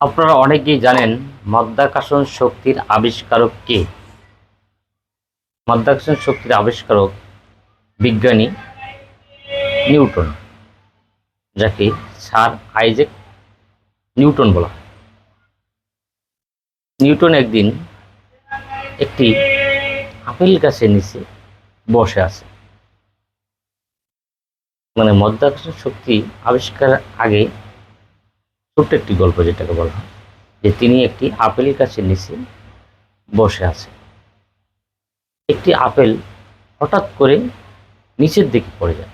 আপনারা অনেকেই জানেন মাধ্যাকর্ষণ শক্তির আবিষ্কারক কে? মাধ্যাকর্ষণ শক্তির আবিষ্কারক বিজ্ঞানী নিউটন, যাকে স্যার আইজেক নিউটন বলা হয়। নিউটন একদিন একটি আপেল গাছের নিচে বসে আছে। মানে মধ্যাকর্ষণ শক্তি আবিষ্কারের আগে ছোট্ট একটি গল্প যেটাকে বলা হয়, যে তিনি একটি আপেল গাছের নিচে বসে আছে একটি আপেল হঠাৎ করে নিচের দিকে পড়ে যায়।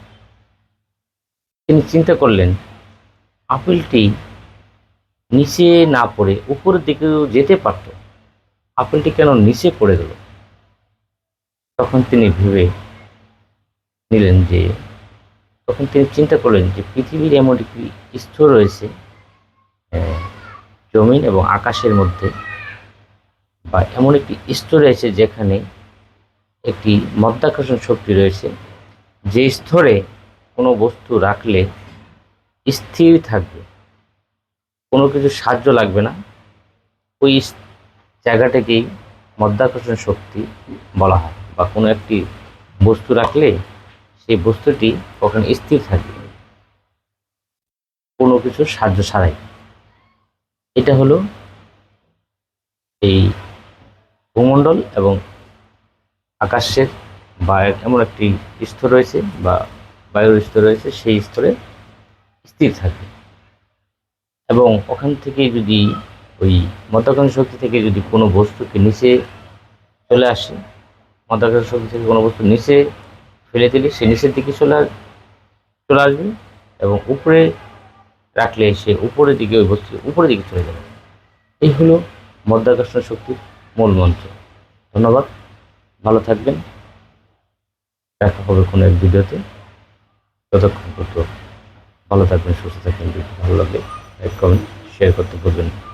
তিনি চিন্তা করলেন, আপেলটি নিচে না পড়ে উপরের দিকেও যেতে পারত, আপেলটি কেন নিচে পড়ে গেল? তখন তিনি ভেবে নিলেন যে, তখন তিনি চিন্তা করলেন যে পৃথিবীর এমন একটি স্তর রয়েছে জমিন এবং আকাশের মধ্যে। বা এমন একটি স্তর রয়েছে যেখানে একটি মধ্যাকর্ষণ শক্তি রয়েছে। যে স্তরে কোনো বস্তু রাখলে স্থির থাকবে। কোনো কিছু সাহায্য লাগবে না। ওই জায়গাটাকেই মধ্যাকর্ষণ শক্তি বলা হয়। বা কোনো একটি বস্তু রাখলে সেই বস্তুটি কখন স্থির থাকবে। কোনো কিছু সাহায্য ছাড়াই। এটা হলো এই ভূমণ্ডল এবং আকাশের বা এমন একটি স্তর রয়েছে বা বায়ুর স্তর রয়েছে, সেই স্তরে স্থির থাকবে এবং ওখান থেকে যদি ওই মধ্যাকর্ষণ শক্তি থেকে যদি কোনো বস্তুকে নিচে চলে আসে, মধ্যাকর্ষণ শক্তি থেকে কোনো বস্তু নিচে ফেলে দিলে সে নিচের দিকে চলে চলে আসবে এবং উপরে রাখলে সে উপরের দিকে ওই বস্তু, উপরের দিকে চলে যাবে। এই হলো মধ্যাকর্ষণ শক্তির মূল মন্ত্র। ধন্যবাদ। ভালো থাকবেন। দেখা হবে কোনো এক ভিডিওতে। ততক্ষণ পর্যন্ত ভালো থাকবেন, সুস্থ থাকবেন ভালো লাগলে লাইক, কমেন্ট শেয়ার করতে বলবেন।